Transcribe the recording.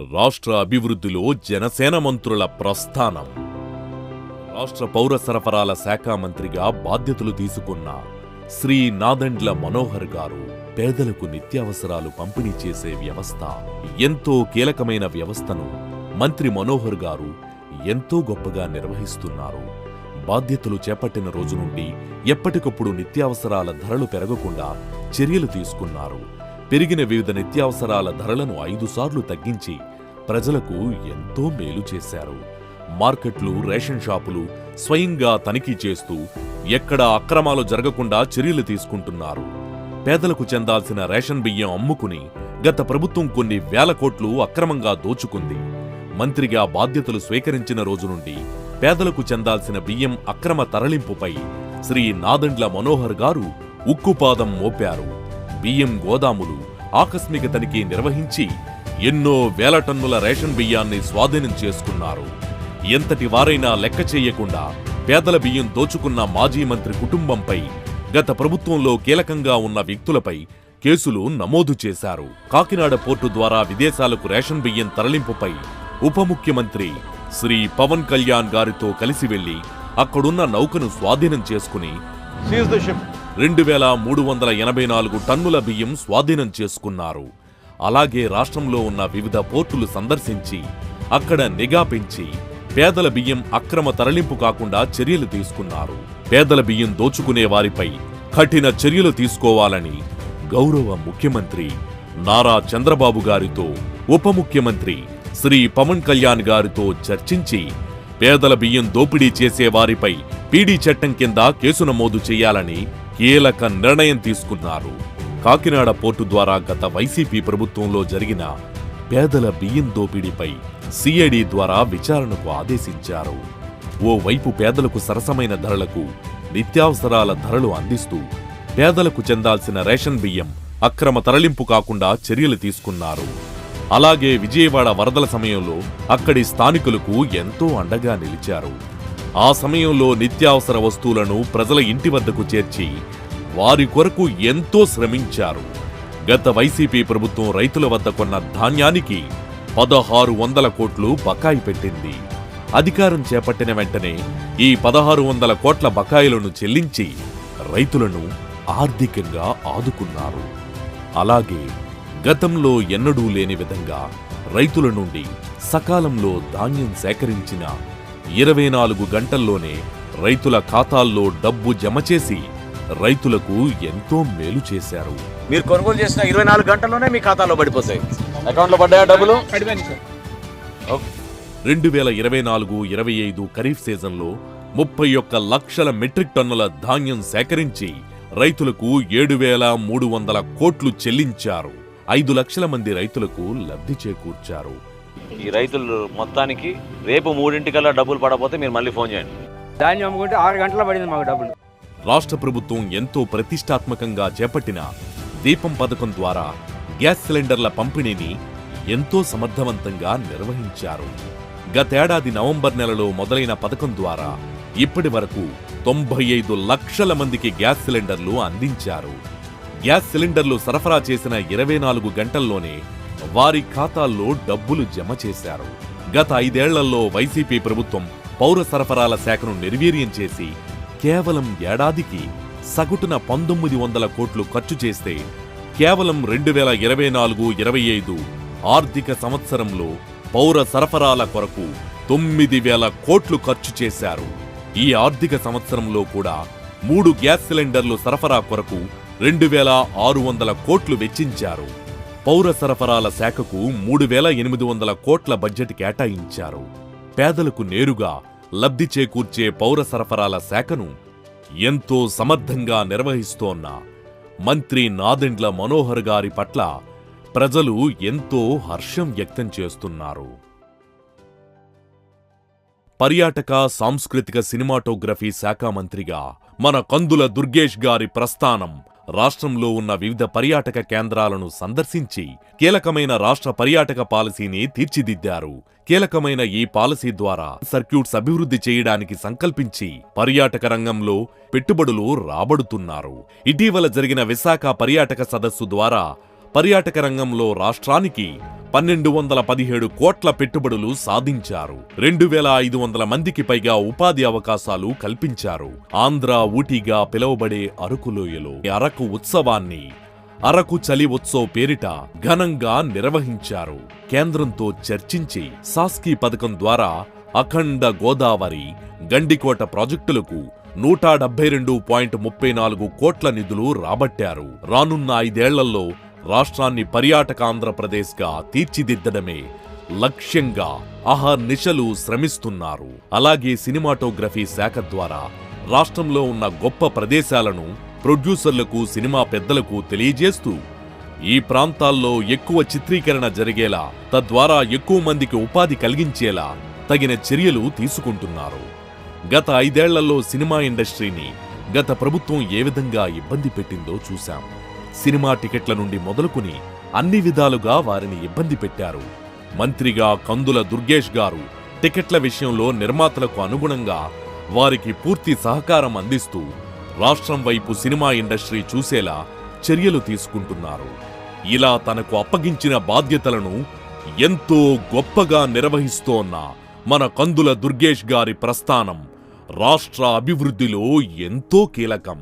రాష్ట్ర అభివృద్ధిలో జనసేన మంత్రుల ప్రస్థానం. రాష్ట్ర పౌర సరఫరాల శాఖ మంత్రిగా బాధ్యతలు తీసుకున్న శ్రీ నాదండ్ల మనోహర్ గారు పేదలకు నిత్యావసరాలు పంపిణీ చేసే వ్యవస్థ ఎంతో కీలకమైన వ్యవస్థను మంత్రి మనోహర్ గారు ఎంతో గొప్పగా నిర్వహిస్తున్నారు. బాధ్యతలు చేపట్టిన రోజు నుండి ఎప్పటికప్పుడు నిత్యావసరాల ధరలు పెరగకుండా చర్యలు తీసుకున్నారు. పెరిగిన వివిధ నిత్యావసరాల ధరలను ఐదు సార్లు తగ్గించి ప్రజలకు ఎంతో మేలు చేశారు. మార్కెట్లు రేషన్ షాపులు స్వయంగా తనిఖీ చేస్తూ ఎక్కడ అక్రమాలు జరగకుండా చర్యలు తీసుకుంటున్నారు. పేదలకు చెందాల్సిన రేషన్ బియ్యం అమ్ముకుని గత ప్రభుత్వం కొన్ని వేల కోట్లు అక్రమంగా దోచుకుంది. మంత్రిగా బాధ్యతలు స్వీకరించిన రోజు నుండి పేదలకు చెందాల్సిన బియ్యం అక్రమ తరలింపుపై శ్రీ నాదండ్ల మనోహర్ గారు ఉక్కుపాదం మోపారు. బియ్యం గోదాములు ఆకస్మిక తనిఖీ నిర్వహించి ఎన్నో వేల టన్నుల రేషన్ బియ్యాన్ని స్వాధీనం చేసుకున్నారు. ఎంతటి వారైనా లెక్క చేయకుండా పేదల బియ్యం దోచుకున్న మాజీ మంత్రి కుటుంబంపై గత ప్రభుత్వంలో కీలకంగా ఉన్న వ్యక్తులపై కేసులు నమోదు చేశారు. కాకినాడ పోర్టు ద్వారా విదేశాలకు రేషన్ బియ్యం తరలింపుపై ఉప ముఖ్యమంత్రి శ్రీ పవన్ కళ్యాణ్ గారితో కలిసి వెళ్ళి అక్కడున్న నౌకను స్వాధీనం చేసుకుని రెండు వేల మూడు వందల ఎనభై నాలుగు టన్నుల బియ్యం స్వాధీనం చేసుకున్నారు. అలాగే రాష్ట్రంలో ఉన్న వివిధ పోర్టులు సందర్శించి అక్కడ నిఘా పెంచి పేదల బియ్యం అక్రమ తరలింపు కాకుండా చర్యలు తీసుకున్నారు. పేదల బియ్యం దోచుకునే వారిపై కఠిన చర్యలు తీసుకోవాలని గౌరవ ముఖ్యమంత్రి నారా చంద్రబాబు గారితో ఉప ముఖ్యమంత్రి శ్రీ పవన్ కళ్యాణ్ గారితో చర్చించి పేదల బియ్యం దోపిడీ చేసే వారిపై పీడీ చట్టం కింద కేసు నమోదు చేయాలని కీలక నిర్ణయం తీసుకున్నారు. కాకినాడ పోర్టు ద్వారా గత వైసీపీ ప్రభుత్వంలో జరిగిన పేదల బియ్యం దోపిడీపై సిఐడి ద్వారా విచారణకు ఆదేశించారు. ఓవైపు పేదలకు సరసమైన ధరలకు నిత్యావసరాల ధరలు అందిస్తూ పేదలకు చెందాల్సిన రేషన్ బియ్యం అక్రమ తరలింపు కాకుండా చర్యలు తీసుకున్నారు. అలాగే విజయవాడ వరదల సమయంలో అక్కడి స్థానికులకు ఎంతో అండగా నిలిచారు. ఆ సమయంలో నిత్యావసర వస్తువులను ప్రజల ఇంటి వద్దకు చేర్చి వారి కొరకు ఎంతో శ్రమించారు. గత వైసీపీ ప్రభుత్వం రైతుల వద్ద కొన్న ధాన్యానికి పదహారు వందల కోట్లు బకాయి పెట్టింది. అధికారం చేపట్టిన వెంటనే ఈ పదహారు వందల కోట్ల బకాయిలను చెల్లించి రైతులను ఆర్థికంగా ఆదుకున్నారు. అలాగే గతంలో ఎన్నడూ లేని విధంగా రైతుల నుండి సకాలంలో ధాన్యం సేకరించిన ఇరవై నాలుగు గంటల్లోనే రైతుల ఖాతాల్లో డబ్బు జమ చేసి రైతులకు ఎంతో మేలు చేశారు. మీరు కొనుగోలు చేసిన ఇరవై నాలుగు గంటల్లోనే మీ ఖాతాలో పడిపోతాయి. అకౌంట్లో పడ్డాయా డబ్బులు. రెండు వేల ఇరవై నాలుగు ఇరవై ఐదు ఖరీఫ్ సీజన్లో ముప్పై ఒక్క లక్షల మెట్రిక్ టన్నుల ధాన్యం సేకరించి రైతులకు ఏడు వేల మూడు వందల కోట్లు చెల్లించారు. ఐదు లక్షల మంది రైతులకు లబ్ధి చేకూర్చారు. ఈ రైతులు మొత్తానికి రేపు మూడింటికల్లా డబ్బులు పడకపోతే మీరు మళ్ళీ ఫోన్ చేయండి. ధాన్యం అమ్ముకుంటే ఆరు గంటల పడింది మాకు డబ్బులు. రాష్ట్ర ప్రభుత్వం ఎంతో ప్రతిష్టాత్మకంగా చేపట్టిన దీపం పథకం ద్వారా గ్యాస్ సిలిండర్ల పంపిణీని ఎంతో సమర్థవంతంగా నిర్వహించారు. గతేడాది నవంబర్ నెలలో మొదలైన పథకం ద్వారా ఇప్పటి వరకు తొంభై ఐదు లక్షల మందికి గ్యాస్ సిలిండర్లు అందించారు. గ్యాస్ సిలిండర్లు సరఫరా చేసిన ఇరవై నాలుగు గంటల్లోనే వారి ఖాతాల్లో డబ్బులు జమ చేశారు. గత ఐదేళ్ళలో వైసీపీ ప్రభుత్వం పౌర సరఫరాల శాఖను నిర్వీర్యం చేసి కేవలం ఏడాదికి సగటున పంతొమ్మిది వందల కోట్లు ఖర్చు చేస్తే కేవలం రెండు వేల ఇరవై నాలుగు ఇరవై ఐదు ఆర్థిక సంవత్సరంలో పౌర సరఫరాల కొరకు తొమ్మిది వేల కోట్లు ఖర్చు చేశారు. ఈ ఆర్థిక సంవత్సరంలో కూడా మూడు గ్యాస్ సిలిండర్లు సరఫరా కొరకు రెండు వేల ఆరు వందల కోట్లు వెచ్చించారు. పౌర సరఫరాల శాఖకు మూడు వేల ఎనిమిది వందల కోట్ల బడ్జెట్ కేటాయించారు. పేదలకు నేరుగా లబ్ధి చేకూర్చే పౌర సరఫరాల శాఖను ఎంతో సమర్థంగా నిర్వహిస్తోన్న మంత్రి నాదెండ్ల మనోహర్ గారి పట్ల ప్రజలు ఎంతో హర్షం వ్యక్తం చేస్తున్నారు. పర్యాటక సాంస్కృతిక సినిమాటోగ్రఫీ శాఖ మంత్రిగా మన కందుల దుర్గేష్ గారి ప్రస్థానం రాష్ట్రంలో ఉన్న వివిధ పర్యాటక కేంద్రాలను సందర్శించి కీలకమైన రాష్ట్ర పర్యాటక పాలసీని తీర్చిదిద్దారు. కీలకమైన ఈ పాలసీ ద్వారా సర్క్యూట్స్ అభివృద్ధి చేయడానికి సంకల్పించి పర్యాటక రంగంలో పెట్టుబడులు రాబడుతున్నారు. ఇటీవల జరిగిన విశాఖ పర్యాటక సదస్సు ద్వారా పర్యాటక రంగంలో రాష్ట్రానికి పన్నెండు వందల పదిహేడు కోట్ల పెట్టుబడులు సాధించారు. రెండు వేల ఐదు వందల మందికి పైగా ఉపాధి అవకాశాలు కల్పించారు. ఆంధ్ర ఊటీగా పిలువబడే అరకులోయలో అరకు ఉత్సవాన్ని అరకు చలి ఉత్సవ్ పేరిట ఘనంగా నిర్వహించారు. కేంద్రంతో చర్చించి సాస్కీ పథకం ద్వారా అఖండ గోదావరి గండికోట ప్రాజెక్టులకు నూట డెబ్బై రెండు పాయింట్ ముప్పై నాలుగు కోట్ల నిధులు రాబట్టారు. రానున్న ఐదేళ్ళలో రాష్ట్రాన్ని పర్యాటక ఆంధ్రప్రదేశ్గా తీర్చిదిద్దడమే లక్ష్యంగా అహర్నిశలు శ్రమిస్తున్నారు. అలాగే సినిమాటోగ్రఫీ శాఖ ద్వారా రాష్ట్రంలో ఉన్న గొప్ప ప్రదేశాలను ప్రొడ్యూసర్లకు సినిమా పెద్దలకు తెలియజేస్తూ ఈ ప్రాంతాల్లో ఎక్కువ చిత్రీకరణ జరిగేలా తద్వారా ఎక్కువ మందికి ఉపాధి కలిగించేలా తగిన చర్యలు తీసుకుంటున్నారు. గత ఐదేళ్ళలో సినిమా ఇండస్ట్రీని గత ప్రభుత్వం ఏ విధంగా ఇబ్బంది పెట్టిందో చూశాం. సినిమా టికెట్ల నుండి మొదలుకుని అన్ని విధాలుగా వారిని ఇబ్బంది పెట్టారు. మంత్రిగా కందుల దుర్గేష్ గారు టికెట్ల విషయంలో నిర్మాతలకు అనుగుణంగా వారికి పూర్తి సహకారం అందిస్తూ రాష్ట్రం వైపు సినిమా ఇండస్ట్రీ చూసేలా చర్యలు తీసుకుంటున్నారు. ఇలా తనకు అప్పగించిన బాధ్యతలను ఎంతో గొప్పగా నిర్వహిస్తోన్న మన కందుల దుర్గేష్ గారి ప్రస్థానం రాష్ట్ర అభివృద్ధిలో ఎంతో కీలకం.